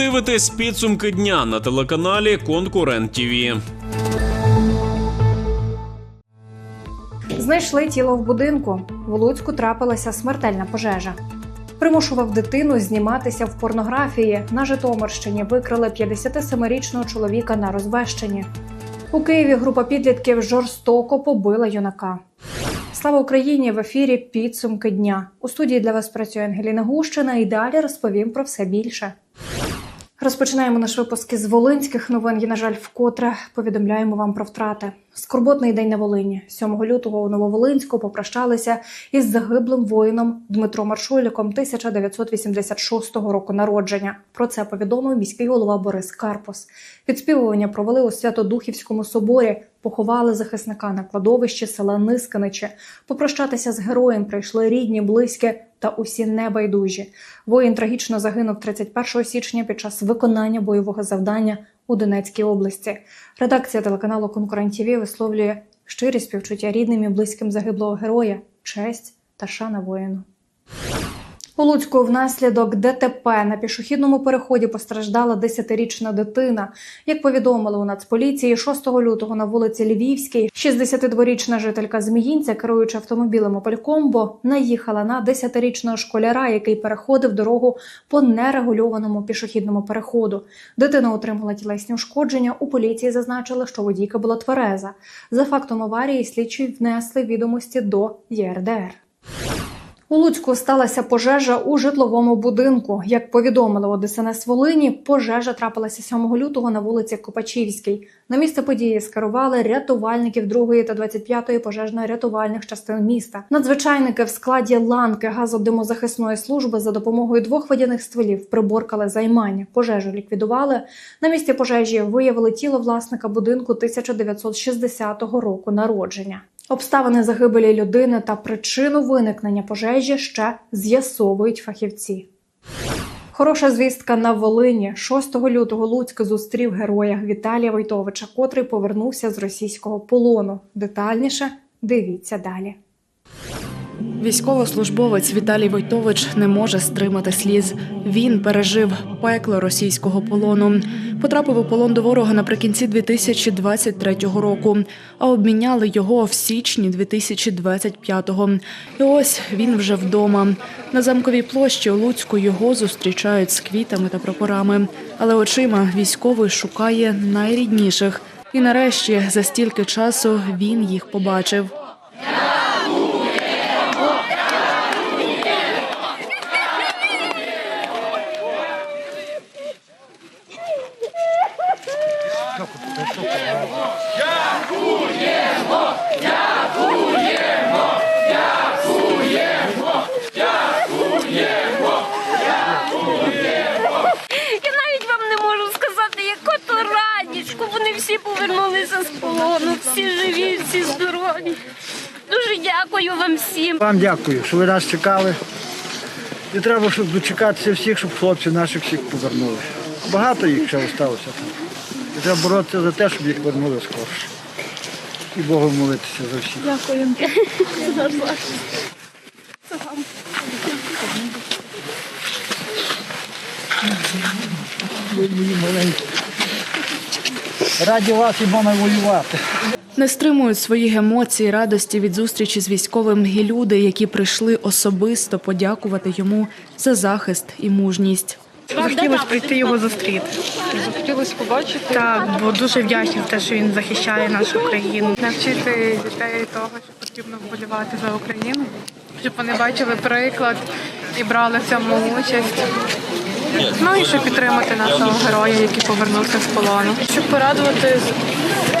дивитесь підсумки дня на телеканалі Конкурент ТІВІ. Знайшли тіло в будинку. В Луцьку трапилася смертельна пожежа. Примушував дитину зніматися в порнографії. На Житомирщині викрили 57-річного чоловіка на розбещенні. У Києві група підлітків жорстоко побила юнака. Слава Україні! В ефірі підсумки дня. У студії для вас працює Ангеліна Гущина і далі розповім про все більше. Розпочинаємо наш випуск із волинських новин. І, на жаль, вкотре повідомляємо вам про втрати. Скорботний день на Волині. 7 лютого у Нововолинську попрощалися із загиблим воїном Дмитром Маршуліком 1986 року народження. Про це повідомив міський голова Борис Карпос. Відспівування провели у Святодухівському соборі. Поховали захисника на кладовищі села Нисканичі. Попрощатися з героєм прийшли рідні, близькі та усі небайдужі. Воїн трагічно загинув 31 січня під час виконання бойового завдання у Донецькій області. Редакція телеканалу Конкурент ТІВІ висловлює щирі співчуття рідним і близьким загиблого героя, честь та шана воїну. У Луцьку внаслідок ДТП на пішохідному переході постраждала 10-річна дитина. Як повідомили у Нацполіції, 6 лютого на вулиці Львівській 62-річна жителька Зміїнця, керуючи автомобілем Combo, наїхала на 10-річного школяра, який переходив дорогу по нерегульованому пішохідному переходу. Дитина отримала тілесні ушкодження. У поліції зазначили, що водійка була твереза. За фактом аварії слідчі внесли відомості до ЄРДР. У Луцьку сталася пожежа у житловому будинку. Як повідомили у ДСНС Волині, пожежа трапилася 7 лютого на вулиці Копачівській. На місце події скерували рятувальників 2 та 25 пожежно-рятувальних частин міста. Надзвичайники в складі ланки газодимозахисної служби за допомогою двох водяних стволів приборкали займання. Пожежу ліквідували. На місці пожежі виявили тіло власника будинку 1960 року народження. Обставини загибелі людини та причину виникнення пожежі ще з'ясовують фахівці. Хороша звістка на Волині. 6 лютого Луцьк зустрів героя Віталія Войтовича, котрий повернувся з російського полону. Детальніше дивіться далі. Військовослужбовець Віталій Войтович не може стримати сліз. Він пережив пекло російського полону. Потрапив у полон до ворога наприкінці 2023 року, а обміняли його в січні 2025-го. І ось він вже вдома. На замковій площі у Луцьку його зустрічають з квітами та прапорами. Але очима військовий шукає найрідніших. І нарешті за стільки часу він їх побачив. Я навіть вам не можу сказати, яка то радічку. Вони всі повернулися з полону, всі живі, всі здорові. Дуже дякую вам всім. Вам дякую, що ви нас чекали. І треба, щоб дочекатися всіх, щоб хлопців наших всіх повернули. Багато їх ще залишилося треба боротися за те, щоб їх вернули скорше. І Богу молитися за всіх. Маленькі. Раді вас і можна воювати. Не стримують своїх емоцій, радості від зустрічі з військовим і люди, які прийшли особисто подякувати йому за захист і мужність. Захотілося прийти його зустріти. Хотілося побачити, Так, бо дуже вдячні за те, що він захищає нашу країну. навчити дітей того, що потрібно вболівати за Україну, щоб вони бачили приклад і брали в цьому участь. Ну і щоб підтримати нашого героя, який повернувся з полону. Щоб порадувати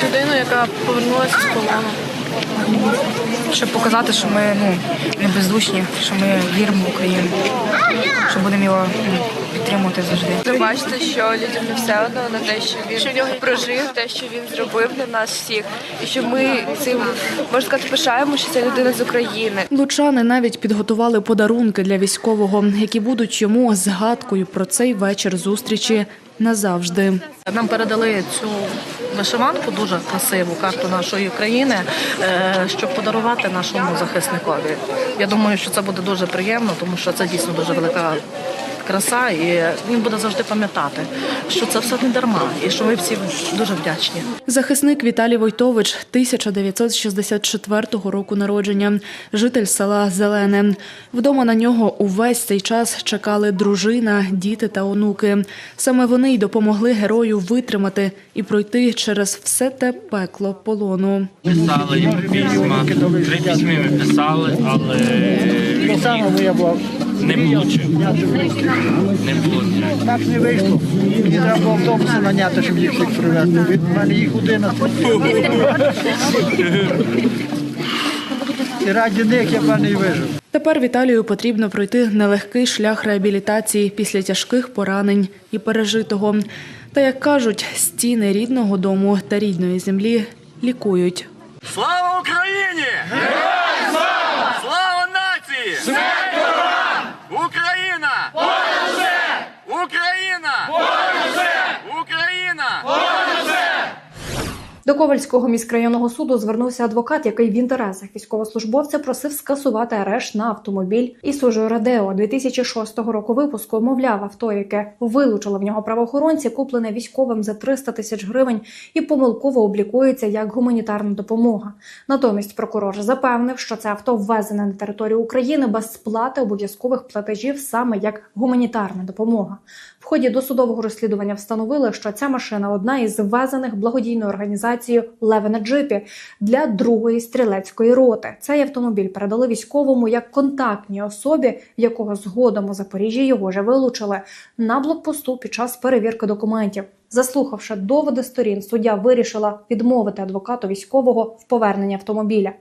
людину, яка повернулася з полону. Щоб показати, що ми ну, не бездушні, що ми віримо в Україну, що будемо його ну, підтримувати завжди. Бачите, що людям не все одно на те, що він прожив, те, що він зробив для нас всіх, і що ми цим можна сказати, пишаємо, що це людина з України. Лучани навіть підготували подарунки для військового, які будуть йому згадкою про цей вечір зустрічі назавжди. Нам передали цю вишиванку, дуже красиву карту нашої країни, е, щоб подарувати нашому захисникові. Я думаю, що це буде дуже приємно, тому що це дійсно дуже велика краса, і він буде завжди пам'ятати, що це все не дарма, і що ми всі дуже вдячні. Захисник Віталій Войтович, 1964 року народження, житель села Зелене. Вдома на нього увесь цей час чекали дружина, діти та онуки. Саме вони й допомогли герою витримати і пройти через все те пекло полону. Писали йому письма, три письми ми писали, але він саме була. Не влучив. Не було. Так не вийшло. Мені треба було автобуси наняти, щоб їх всіх привезти. Від мене їх 11. І раді них я певне і вижив. Тепер Віталію потрібно пройти нелегкий шлях реабілітації після тяжких поранень і пережитого. Та як кажуть, стіни рідного дому та рідної землі лікують. Слава Україні! Героям слава! Слава нації! До Ковальського міськрайонного суду звернувся адвокат, який в інтересах військовослужбовця просив скасувати арешт на автомобіль Ісужу Радео 2006 року випуску. Мовляв, авто, яке вилучили в нього правоохоронці, куплене військовим за 300 тисяч гривень і помилково облікується як гуманітарна допомога. Натомість прокурор запевнив, що це авто ввезене на територію України без сплати обов'язкових платежів саме як гуманітарна допомога. В ході досудового розслідування встановили, що ця машина одна із ввезених благодійною організацією Леве на джипі для другої стрілецької роти. Цей автомобіль передали військовому як контактній особі, якого згодом у Запоріжжі його вже вилучили на блокпосту під час перевірки документів. Заслухавши доводи сторін, суддя вирішила відмовити адвокату військового в поверненні автомобіля.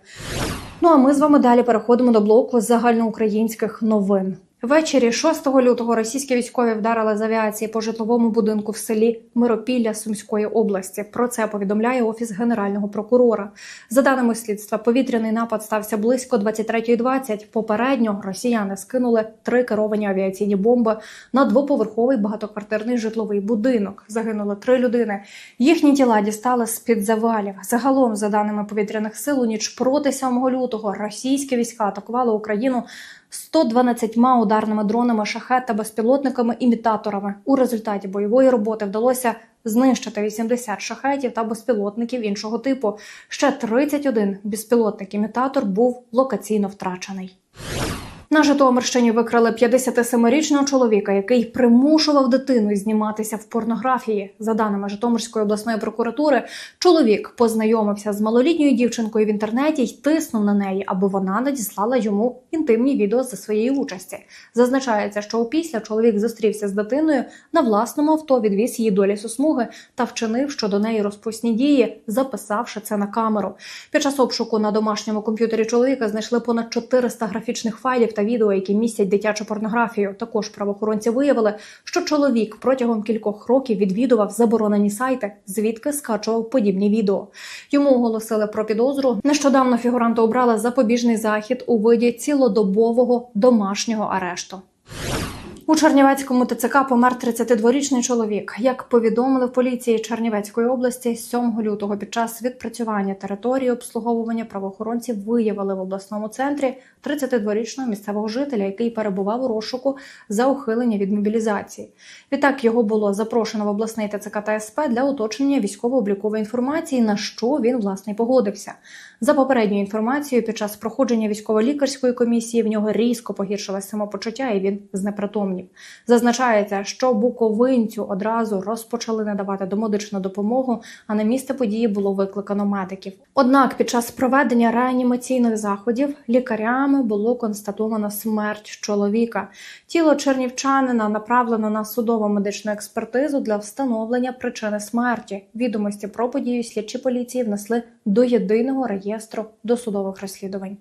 Ну а ми з вами далі переходимо до блоку загальноукраїнських новин. Ввечері 6 лютого російські військові вдарили з авіації по житловому будинку в селі Миропілля Сумської області. Про це повідомляє офіс генерального прокурора. За даними слідства, повітряний напад стався близько 23.20. Попередньо росіяни скинули три керовані авіаційні бомби на двоповерховий багатоквартирний житловий будинок. Загинули три людини. Їхні тіла дістали з під завалів. Загалом, за даними повітряних сил, у ніч проти 7 лютого російські війська атакували Україну 112 ударними дронами, шахет та безпілотниками-імітаторами. У результаті бойової роботи вдалося знищити 80 шахетів та безпілотників іншого типу. Ще 31 безпілотник-імітатор був локаційно втрачений. На Житомирщині викрали 57-річного чоловіка, який примушував дитину зніматися в порнографії. За даними Житомирської обласної прокуратури, чоловік познайомився з малолітньою дівчинкою в інтернеті й тиснув на неї, аби вона надіслала йому інтимні відео за своєї участі. Зазначається, що опісля чоловік зустрівся з дитиною на власному авто, відвіз її до лісосмуги та вчинив щодо неї розпусні дії, записавши це на камеру. Під час обшуку на домашньому комп'ютері чоловіка знайшли понад 400 графічних файлів та відео, які містять дитячу порнографію. Також правоохоронці виявили, що чоловік протягом кількох років відвідував заборонені сайти, звідки скачував подібні відео. Йому оголосили про підозру. Нещодавно фігуранта обрали запобіжний захід у виді цілодобового домашнього арешту. У Чернівецькому ТЦК помер 32-річний чоловік. Як повідомили в поліції Чернівецької області, 7 лютого під час відпрацювання території обслуговування правоохоронці виявили в обласному центрі 32-річного місцевого жителя, який перебував у розшуку за ухилення від мобілізації. Відтак його було запрошено в обласний ТЦК та СП для уточнення військово-облікової інформації, на що він власне погодився. За попередньою інформацією, під час проходження військово-лікарської комісії в нього різко погіршилось самопочуття, і він знепритомнів. Зазначається, що буковинцю одразу розпочали надавати домедичну допомогу, а на місце події було викликано медиків. Однак, під час проведення реанімаційних заходів лікарями було констатовано смерть чоловіка. Тіло чернівчанина направлено на судово медичну експертизу для встановлення причини смерті. Відомості про подію слідчі поліції внесли до єдиного реєстру досудових розслідувань.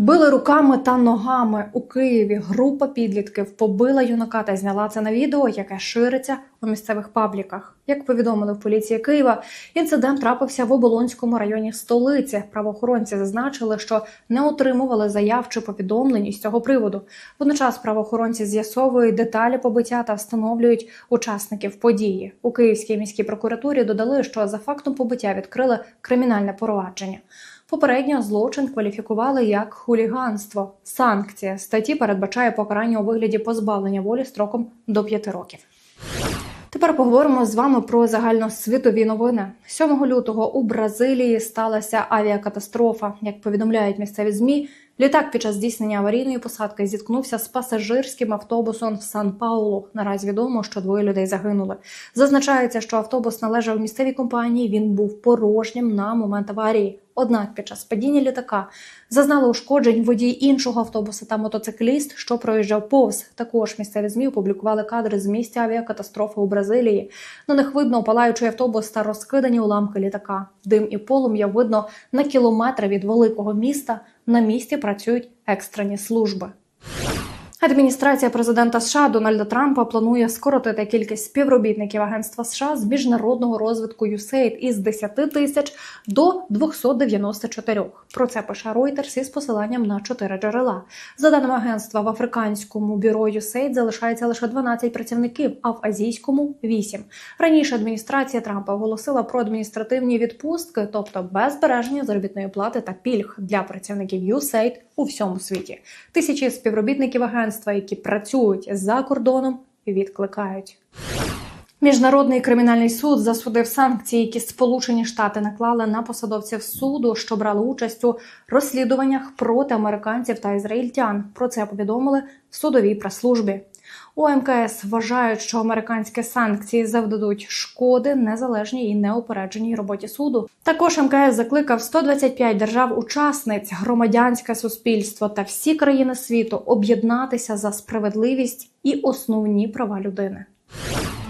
Били руками та ногами у Києві. Група підлітків побила юнака та зняла це на відео, яке шириться у місцевих пабліках. Як повідомили в поліції Києва, інцидент трапився в Оболонському районі столиці. Правоохоронці зазначили, що не отримували заяв чи повідомлень із цього приводу. Водночас правоохоронці з'ясовують деталі побиття та встановлюють учасників події. У Київській міській прокуратурі додали, що за фактом побиття відкрили кримінальне провадження. Попередньо злочин кваліфікували як хуліганство. Санкція статті передбачає покарання у вигляді позбавлення волі строком до 5 років. Тепер поговоримо з вами про загальносвітові новини. 7 лютого у Бразилії сталася авіакатастрофа. Як повідомляють місцеві змі, літак під час здійснення аварійної посадки зіткнувся з пасажирським автобусом в Сан-Паулу. Наразі відомо, що двоє людей загинули. Зазначається, що автобус належав місцевій компанії. Він був порожнім на момент аварії. Однак під час падіння літака зазнали ушкоджень водій іншого автобуса та мотоцикліст, що проїжджав повз. Також місцеві змі опублікували кадри з місця авіакатастрофи у Бразилії. На них видно палаючий автобус та розкидані уламки літака. Дим і полум'я видно на кілометри від великого міста. На місці працюють екстрені служби. Адміністрація президента США Дональда Трампа планує скоротити кількість співробітників агентства США з міжнародного розвитку USAID із 10 тисяч до 294. Про це пише Reuters із посиланням на чотири джерела. За даними агентства, в африканському бюро USAID залишається лише 12 працівників, а в азійському 8. Раніше адміністрація Трампа оголосила про адміністративні відпустки, тобто без збереження заробітної плати та пільг для працівників USAID у всьому світі. Тисячі співробітників агентства, які працюють за кордоном, відкликають. Міжнародний кримінальний суд засудив санкції, які Сполучені Штати наклали на посадовців суду, що брали участь у розслідуваннях проти американців та ізраїльтян. Про це повідомили в судовій прес-службі. У МКС вважають, що американські санкції завдадуть шкоди незалежній і неупередженій роботі суду. Також МКС закликав 125 держав-учасниць, громадянське суспільство та всі країни світу об'єднатися за справедливість і основні права людини.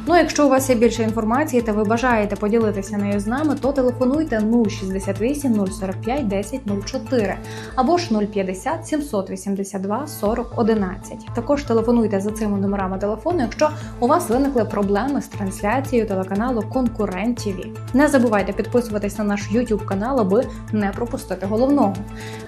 Ну, якщо у вас є більше інформації та ви бажаєте поділитися нею з нами, то телефонуйте 068 045 10 04 або ж 050 782 40 11. Також телефонуйте за цими номерами телефону, якщо у вас виникли проблеми з трансляцією телеканалу Конкурент ТВ. Не забувайте підписуватись на наш YouTube канал, аби не пропустити головного.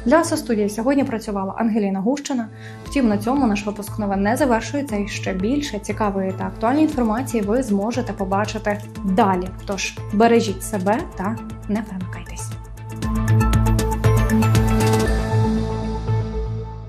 Для студії сьогодні працювала Ангеліна Гущина. Втім, на цьому наш випуск новин не завершується і ще більше цікавої та актуальної інформації ви зможете побачити далі. Тож бережіть себе та не перемикайтесь.